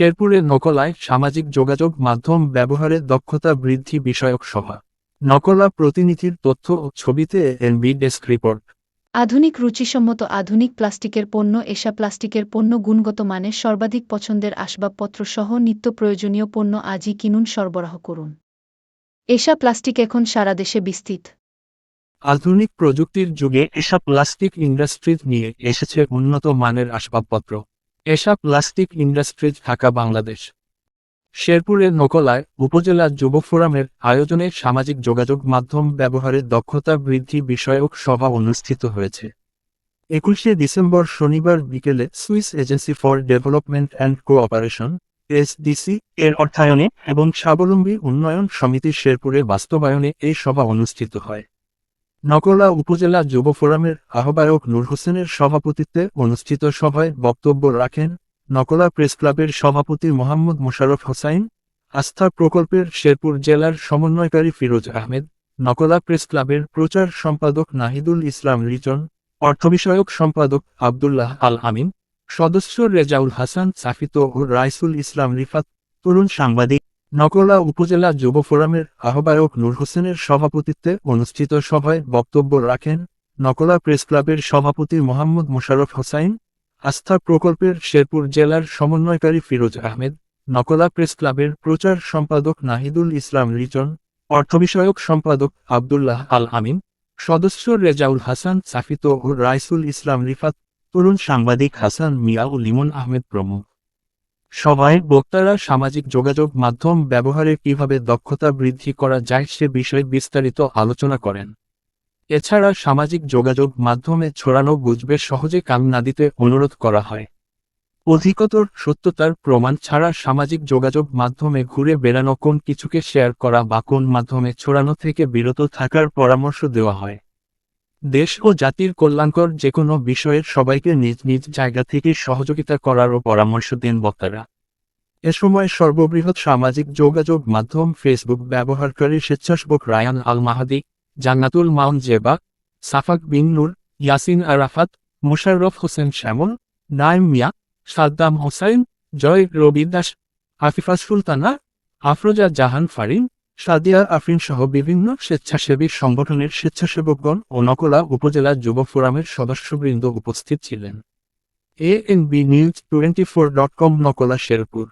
শেরপুরের নকলায় সামাজিক যোগাযোগ মাধ্যম ব্যবহারে দক্ষতা বৃদ্ধি বিষয়ক সভা। নকলা প্রতিনিধির তথ্য ও ছবিতে এনবি ডেস্ক রিপোর্ট। আধুনিক রুচিসম্মত আধুনিক প্লাস্টিকের পণ্য এসা প্লাস্টিকের পণ্য গুণগত মানের সর্বাধিক পছন্দের আসবাবপত্র সহ নিত্য প্রয়োজনীয় পণ্য আজই কিনুন সরবরাহ করুন। এসা প্লাস্টিক এখন সারা দেশে বিস্তৃত। আধুনিক প্রযুক্তির যুগে এসা প্লাস্টিক ইন্ডাস্ট্রিজ নিয়ে এসেছে উন্নত মানের আসবাবপত্র। এসা প্লাস্টিক ইন্ডাস্ট্রিজ ঢাকা, বাংলাদেশ। শেরপুরের নকলায় উপজেলা যুব ফোরামের আয়োজনে সামাজিক যোগাযোগ মাধ্যম ব্যবহারের দক্ষতা বৃদ্ধি বিষয়ক সভা অনুষ্ঠিত হয়েছে। একুশে ডিসেম্বর শনিবার বিকেলে Swiss Agency for Development and Cooperation, SDC, এর অর্থায়নে এবং স্বাবলম্বী উন্নয়ন সমিতি শেরপুরে বাস্তবায়নে এই সভা অনুষ্ঠিত হয়। নকলা উপজেলা যুব ফোরামের আহ্বায়ক নূর হোসেনের সভাপতিত্বে অনুষ্ঠিত সভায় বক্তব্য রাখেন নকলা প্রেস ক্লাবের সভাপতি মোহাম্মদ মোশারফ হোসাইন, আস্থা প্রকল্পের শেরপুর জেলার সমন্বয়কারী ফিরোজ আহমেদ, নকলা প্রেস ক্লাবের প্রচার সম্পাদক নাহিদুল ইসলাম রিজন, অর্থ বিষয়ক সম্পাদক আবদুল্লাহ আল আমিন, সদস্য রেজাউল হাসান, সাফিত ও রাইসুল ইসলাম রিফাত, তরুণ সাংবাদিক নকলা উপজেলা যুব ফোরামের আহ্বায়ক নূর হোসেনের সভাপতিত্বে অনুষ্ঠিত সভায় বক্তব্য রাখেন নকলা প্রেস ক্লাবের সভাপতি মোহাম্মদ মোশারফ হোসাইন, আস্থা প্রকল্পের শেরপুর জেলার সমন্বয়কারী ফিরোজ আহমেদ নকলা প্রেস ক্লাবের প্রচার সম্পাদক নাহিদুল ইসলাম রিজন, অর্থ বিষয়ক সম্পাদক আবদুল্লাহ আল আমিন, সদস্য রেজাউল হাসান, সাফিত ও রাইসুল ইসলাম রিফাত, তরুণ সাংবাদিক হাসান মিয়া ও লিমন আহমেদ প্রমুখ। সভায় বক্তারা সামাজিক যোগাযোগ মাধ্যম ব্যবহারে কীভাবে দক্ষতা বৃদ্ধি করা যায় সে বিষয়ে বিস্তারিত আলোচনা করেন। এছাড়া সামাজিক যোগাযোগ মাধ্যমে ছড়ানো বুঝবে সহজে কান না দিতে অনুরোধ করা হয়। অধিকতর সত্যতার প্রমাণ ছাড়া সামাজিক যোগাযোগ মাধ্যমে ঘুরে বেড়ানো কোন কিছুকে শেয়ার করা বা কোন মাধ্যমে ছড়ানো থেকে বিরত থাকার পরামর্শ দেওয়া হয়। দেশ ও জাতির কল্যাণকর যে কোনো বিষয়ের সবাইকে নিজ নিজ জায়গা থেকে সহযোগিতা করারও পরামর্শ দেন বক্তারা। এ সময় সর্ববৃহৎ সামাজিক যোগাযোগ মাধ্যম ফেসবুক ব্যবহারকারী স্বেচ্ছাসেবক রায়ান আল মাহাদি জান্নাতুল মাউন জেবা, সাফাক বিন নূর, ইয়াসিন আরাফাত, মুশাররফ হোসেন শ্যামল, নাইম মিয়া, সাদ্দাম হোসাইন জয় রবি দাস আফিফা সুলতানা, আফরোজা জাহান ফারিন সাদিয়া আফরিন সহ বিভিন্ন স্বেচ্ছাসেবী সংগঠনের স্বেচ্ছাসেবকগণ ও নকলা উপজেলা যুব ফোরামের সদস্যবৃন্দ উপস্থিত ছিলেন। A N B news twenty four dot com Nakla Sherpur.